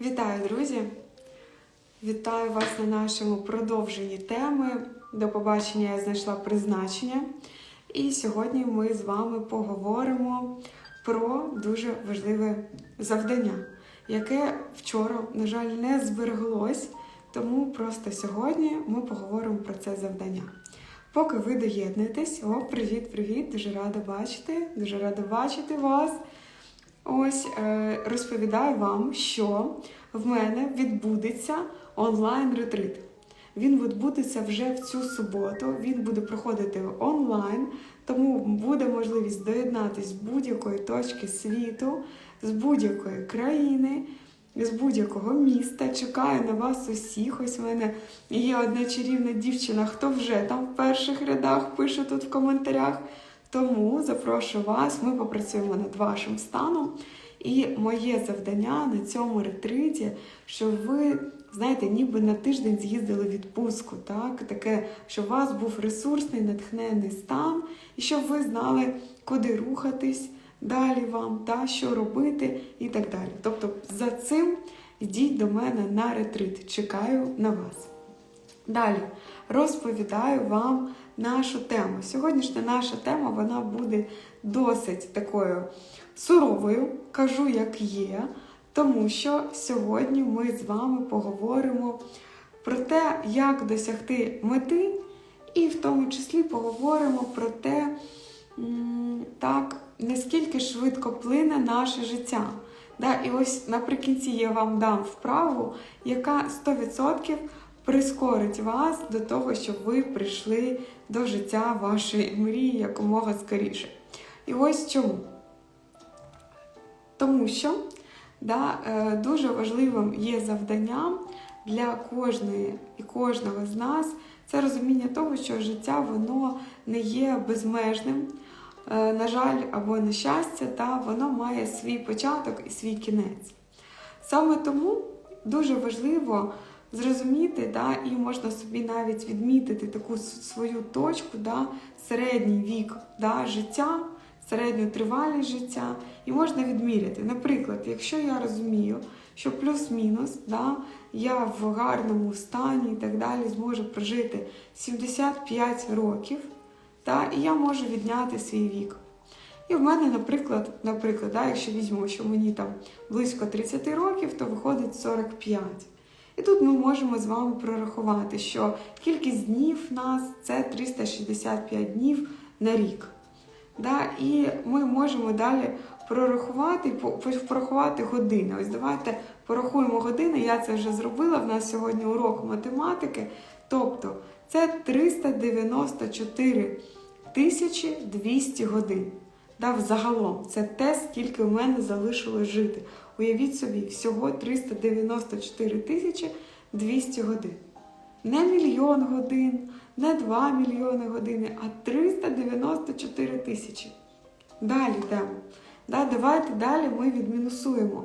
Вітаю, друзі! Вітаю вас на нашому продовженні теми. До побачення я знайшла призначення. І сьогодні ми з вами поговоримо про дуже важливе завдання, яке вчора, на жаль, не збереглось. Тому просто сьогодні ми поговоримо про це завдання. Поки ви доєднуєтесь, о, привіт-привіт! Дуже рада бачити, дуже рада бачити вас. Ось е, розповідаю вам, що в мене відбудеться онлайн-ретрит. Він відбудеться вже в цю суботу. Він буде проходити онлайн, тому буде можливість доєднатися з будь-якої точки світу, з будь-якої країни, з будь-якого міста. Чекаю на вас усіх. Ось в мене є одна чарівна дівчина, хто вже там в перших рядах пише тут в коментарях. Тому запрошую вас, ми попрацюємо над вашим станом. І моє завдання на цьому ретриті, щоб ви, знаєте, ніби на тиждень з'їздили в відпустку, так? таке, щоб у вас був ресурсний, натхненний стан, і щоб ви знали, куди рухатись далі вам, та, що робити і так далі. Тобто за цим йдіть до мене на ретрит. Чекаю на вас. Далі розповідаю вам нашу тему. Сьогоднішня наша тема вона буде досить такою суровою, кажу, як є, тому що сьогодні ми з вами поговоримо про те, як досягти мети, і в тому числі поговоримо про те, так, наскільки швидко плине наше життя. Да, І ось наприкінці я вам дам вправу, яка 100% прискорить вас до того, щоб ви прийшли до життя вашої мрії якомога скоріше. І ось чому. Тому що да, е, дуже важливим є завданням для кожної і кожного з нас це розуміння того, що життя воно не є безмежним. Е, На жаль, або на щастя, та воно має свій початок і свій кінець. Саме тому дуже важливо зрозуміти, да, і можна собі навіть відмітити таку свою точку, да, середній вік да, життя, середню тривалість життя, і можна відміряти. Наприклад, якщо я розумію, що плюс-мінус, да, я в гарному стані і так далі зможу прожити 75 років, да, і я можу відняти свій вік. І в мене, наприклад, наприклад, да, якщо візьмемо, що мені там близько 30 років, то виходить 45. І тут ми можемо з вами прорахувати, що кількість днів в нас це 365 днів на рік. Да? І ми можемо далі прорахувати порахувати години. Ось давайте порахуємо години. Я це вже зробила. В нас сьогодні урок математики. Тобто це 394 тисячі 200 годин. Да, Взагалом, це те, скільки в мене залишилось жити. Уявіть собі, всього 394 тисячі 200 годин. Не мільйон годин, не 2 мільйони годин, а 394 тисячі. Далі йдемо. Да, Давайте далі ми відмінусуємо.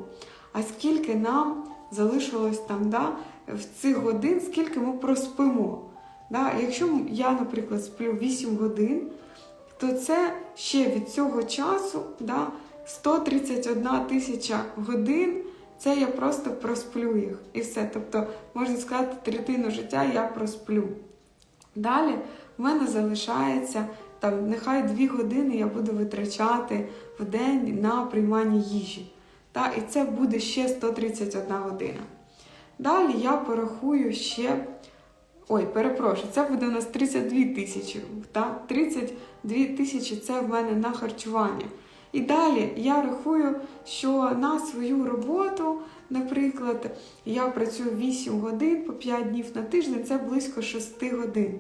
А скільки нам залишилось там да, в цих годин, скільки ми проспимо. Да? Якщо я, наприклад, сплю 8 годин, то це ще від цього часу да, 131 тисяча годин. Це я просто просплю їх. І все. Тобто, можна сказати, третину життя я просплю. Далі в мене залишається там, нехай 2 години я буду витрачати в день на приймання їжі. Та, І це буде ще 131 година. Далі я порахую ще. Ой, перепрошую, це буде у нас 32 тисячі. 32 тисячі це в мене на харчування. І далі я рахую, що на свою роботу, наприклад, я працюю 8 годин по 5 днів на тиждень, це близько 6 годин.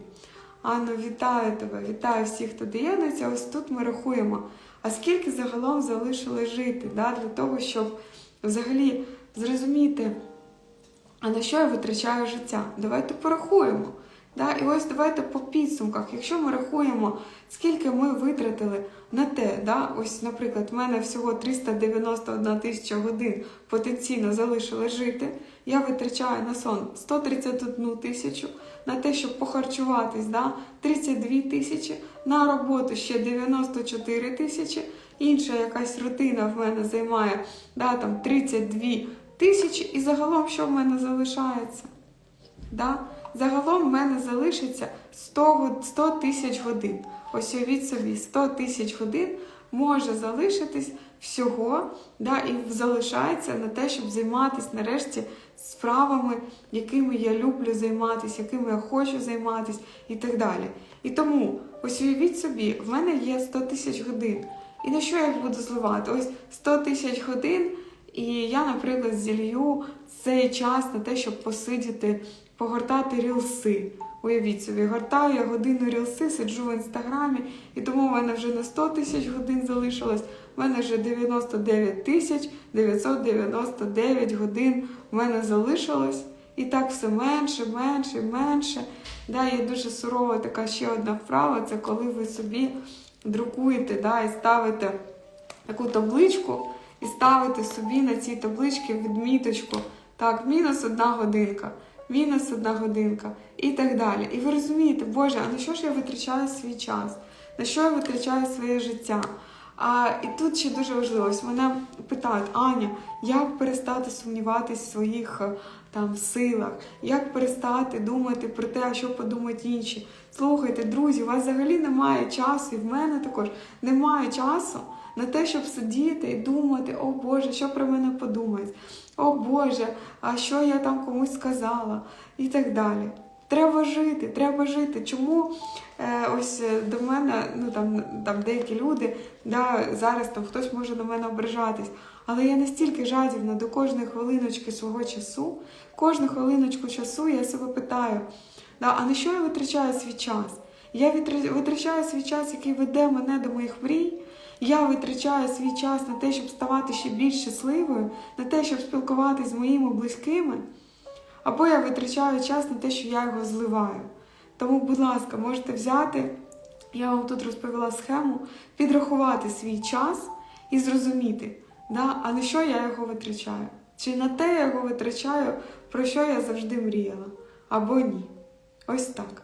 Анно, вітаю тебе, вітаю всіх, хто доєднується. Ось тут ми рахуємо. А скільки загалом залишили жити, да, для того, щоб взагалі зрозуміти, а на що я витрачаю життя? Давайте порахуємо. Да? І ось давайте по підсумках, якщо ми рахуємо, скільки ми витратили на те, да? ось, наприклад, в мене всього 391 тисяча годин потенційно залишили жити, я витрачаю на сон 131 тисячу, на те, щоб похарчуватись, да? 32 тисячі, на роботу ще 94 тисячі, інша якась рутина в мене займає да, там 32 тисячі, і загалом що в мене залишається? Да? Загалом в мене залишиться 100, 100 тисяч годин. Ось уявіть собі, 100 тисяч годин може залишитись всього, да, і залишається на те, щоб займатися нарешті справами, якими я люблю займатися, якими я хочу займатися і так далі. І тому, ось уявіть собі, в мене є 100 тисяч годин. І на що я їх буду зливати? Ось 100 тисяч годин, і я, наприклад, зілью цей час на те, щоб посидіти, погортати рілси. Уявіть собі, гортаю я годину рілси, сиджу в інстаграмі, і тому в мене вже не 100 тисяч годин залишилось, в мене вже 99 тисяч 999 годин в мене залишилось. І так все менше, менше, менше. Да, є дуже сурова така ще одна вправа, це коли ви собі друкуєте да, і ставите таку табличку, і ставити собі на ці таблички відміточку. Так, мінус одна годинка, мінус одна годинка і так далі. І ви розумієте, Боже, а на що ж я витрачаю свій час? На що я витрачаю своє життя? А, і тут ще дуже важливо, ось мене питають, Аня, як перестати сумніватись в своїх е, там силах, як перестати думати про те, що подумають інші. Слухайте, друзі, у вас взагалі немає часу, і в мене також немає часу на те, щоб сидіти і думати, о Боже, що про мене подумають, о Боже, а що я там комусь сказала, і так далі. Треба жити, треба жити. Чому е, ось е, до мене, ну там, там деякі люди, да, зараз там хтось може на мене ображатись, але я настільки жадібна до кожної хвилиночки свого часу, кожну хвилиночку часу я себе питаю, да, а на що я витрачаю свій час? Я витрачаю свій час, який веде мене до моїх мрій. Я витрачаю свій час на те, щоб ставати ще більш щасливою, на те, щоб спілкуватися з моїми близькими. Або я витрачаю час на те, що я його зливаю. Тому, будь ласка, можете взяти, я вам тут розповіла схему, підрахувати свій час і зрозуміти, да, а на що я його витрачаю? Чи на те я його витрачаю, про що я завжди мріяла, або ні. Ось так.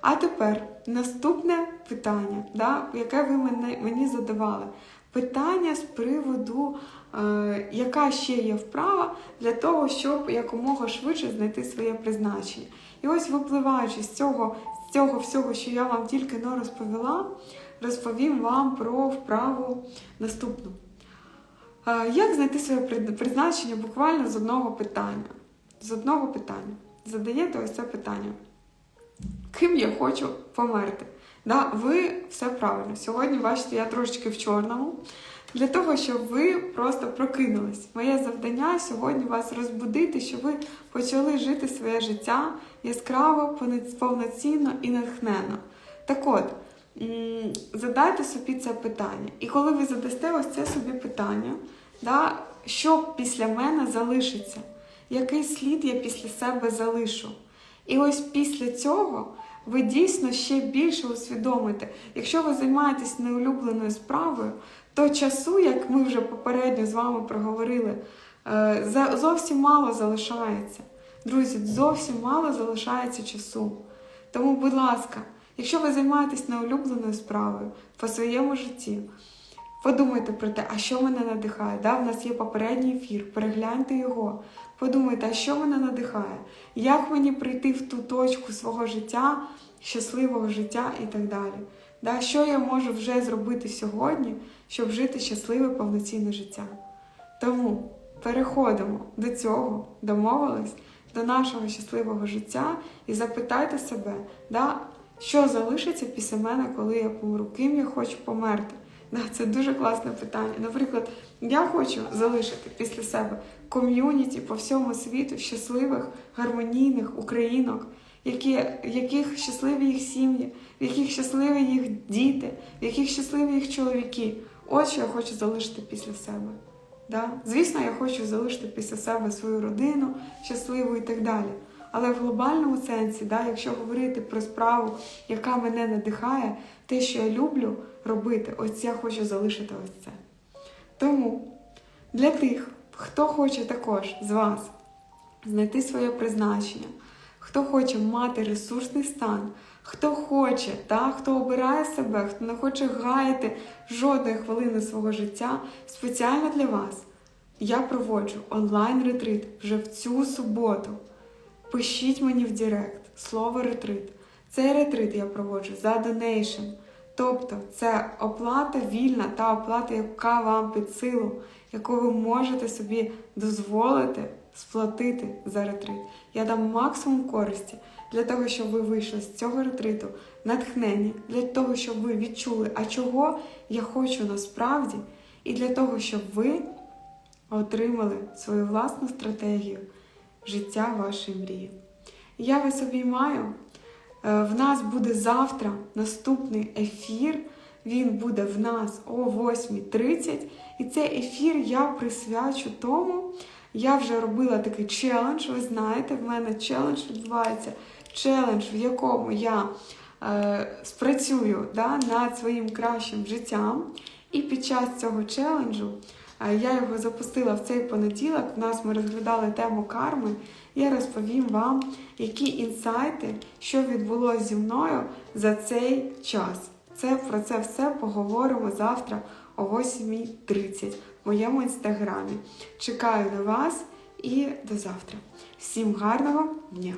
А тепер наступне питання, да, яке ви мені задавали. Питання з приводу, яка ще є вправа для того, щоб якомога швидше знайти своє призначення. І ось, випливаючи з цього, з цього всього, що я вам тільки но розповіла, розповім вам про вправу наступну. Е, Як знайти своє призначення буквально з одного питання? З одного питання. Задаєте ось це питання. Ким я хочу померти? Да, ви все правильно. Сьогодні, бачите, я трошечки в чорному. Для того, щоб ви просто прокинулись. Моє завдання сьогодні вас розбудити, щоб ви почали жити своє життя яскраво, повноцінно і натхненно. Так от, задайте собі це питання. І коли ви задасте ось це собі питання, да, що після мене залишиться? Який слід я після себе залишу? І ось після цього ви дійсно ще більше усвідомите, якщо ви займаєтесь неулюбленою справою, то часу, як ми вже попередньо з вами проговорили, е, зовсім мало залишається. Друзі, зовсім мало залишається часу. Тому, будь ласка, якщо ви займаєтесь неулюбленою справою по своєму житті, Подумайте про те, а що мене надихає. Да, в нас є попередній ефір, перегляньте його. Подумайте, а що мене надихає, як мені прийти в ту точку свого життя, щасливого життя і так далі. Да, що я можу вже зробити сьогодні, щоб жити щасливе повноцінне життя. Тому переходимо до цього, домовились, до нашого щасливого життя і запитайте себе, да, що залишиться після мене, коли я помру, ким я хочу померти. Да, це дуже класне питання. Наприклад, я хочу залишити після себе ком'юніті по всьому світу щасливих, гармонійних українок, які, яких щасливі їх сім'ї, в яких щасливі їх діти, в яких щасливі їх чоловіки. От що я хочу залишити після себе. Да? Звісно, я хочу залишити після себе свою родину щасливу і так далі. Але в глобальному сенсі, да, якщо говорити про справу, яка мене надихає, те, що я люблю робити, ось я хочу залишити ось це. Тому для тих, хто хоче також з вас знайти своє призначення, хто хоче мати ресурсний стан, хто хоче, та, хто обирає себе, хто не хоче гаяти жодної хвилини свого життя, спеціально для вас Я проводжу онлайн-ретрит вже в цю суботу. Пишіть мені в Директ слово ретрит. Цей ретрит я проводжу за донейшн. Тобто це оплата вільна та оплата, яка вам під силу, яку ви можете собі дозволити сплатити за ретрит. Я дам максимум користі для того, щоб ви вийшли з цього ретриту натхнені, для того, щоб ви відчули, а чого я хочу насправді, і для того, щоб ви отримали свою власну стратегію життя вашої мрії. Я вас обіймаю. Е, В нас буде завтра наступний ефір. Він буде в нас о 8.30. І цей ефір я присвячу тому. Я вже робила такий челендж. Ви знаєте, в мене челендж відбувається. Челендж, в якому я е, спрацюю да, над своїм кращим життям. І під час цього челенджу е, я його запустила в цей понеділок. В нас ми розглядали тему карми. Я розповім вам, які інсайти, що відбулося зі мною за цей час. Це про це все поговоримо завтра о 8.30 в моєму інстаграмі. Чекаю на вас і до завтра. Всім гарного дня!